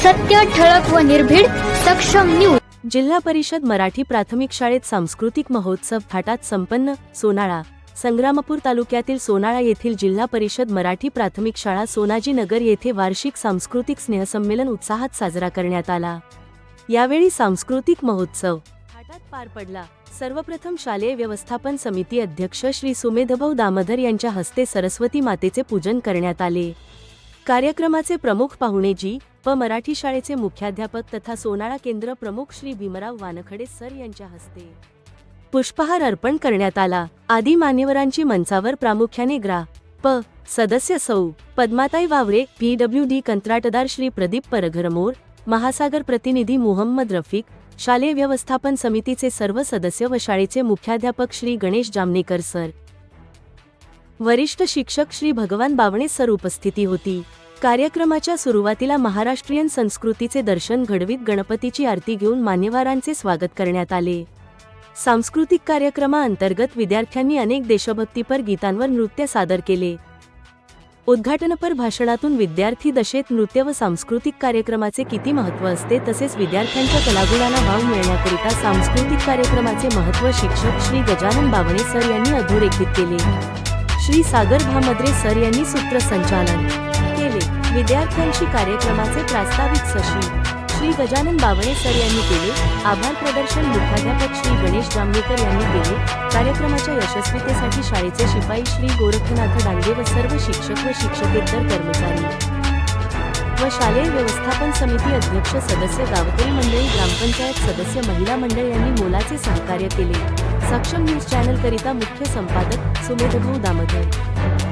सत्य ठळक व निर्भीड सक्षम न्यूज. जिल्हा परिषद मराठी प्राथमिक शाळेत सांस्कृतिक महोत्सव थाटात संपन्न सोनाळा. संग्रामपूर तालुक्यातील सोनाळा येथील जिल्हा परिषद मराठी प्राथमिक शाळा सोनाजी नगर येथे वार्षिक सांस्कृतिक स्नेहसंमेलन उत्साहात साजरा करण्यात आला. यावेळी सांस्कृतिक महोत्सव थाटात पार पडला. सर्वप्रथम शालेय व्यवस्थापन समिती अध्यक्ष श्री सुमेधभाऊ दामोदर यांच्या हस्ते सरस्वती मातेचे पूजन करण्यात आले. कार्यक्रमाचे प्रमुख पाहुणे जी. व मराठी शाळेचे मुख्याध्यापक तथा सोनाळा केंद्र प्रमुख श्री भीमराव वानखडे सर यांच्या हस्ते. पुष्पहार अर्पण करण्यात आला. आदी मान्यवरांची मंचावर प्रामुख्याने ग्रा. प. सदस्य सौ. पद्माताई वावरे पीडब्ल्यू डी कंत्राटदार श्री प्रदीप परघरमोर महासागर प्रतिनिधी मुहम्मद रफिक शालेय व्यवस्थापन समितीचे सर्व सदस्य व शाळेचे मुख्याध्यापक श्री गणेश जामनेकर सर. वरिष्ठ शिक्षक श्री भगवान बावणे सर उपस्थिती होती. कार्यक्रमाच्या सुरुवातीला महाराष्ट्रीयन संस्कृतीचे दर्शन घडवीत गणपतीची आरती घेऊन मान्यवरांचे स्वागत करण्यात आले. सांस्कृतिक कार्यक्रमाअंतर्गत विद्यार्थ्यांनी अनेक देशभक्तीपर गीतांवर नृत्य सादर केले. उद्घाटनपर भाषणातून विद्यार्थी दशेत नृत्य व सांस्कृतिक कार्यक्रमाचे किती महत्त्व असते तसेच विद्यार्थ्यांच्या कलागुणाला वाव मिळण्याकरिता सांस्कृतिक कार्यक्रमाचे महत्त्व शिक्षक श्री गजानन बावणे सर यांनी अधोरेखित केले. श्री सागर भामद्रे सर यांनी सूत्रसंचालन केले. विद्यार्थ्यांशी कार्यक्रमाचे प्रास्ताविक सचिव श्री गजानन बावणे सर यांनी केले. आभार प्रदर्शन मुख्याध्यापक श्री गणेश जांभेकर यांनी केले. कार्यक्रमाच्या यशस्वीतेसाठी शाळेचे शिपाई श्री गोरखनाथ डांगे व सर्व शिक्षक व शिक्षकेतर कर्मचारी व शालेय व्यवस्थापन समिती अध्यक्ष सदस्य गावकरी मंडळी ग्रामपंचायत सदस्य महिला मंडळ यांनी मोलाचे सहकार्य केले. सक्षम न्यूज चॅनल करिता मुख्य संपादक सुमेधभाऊ दामोदर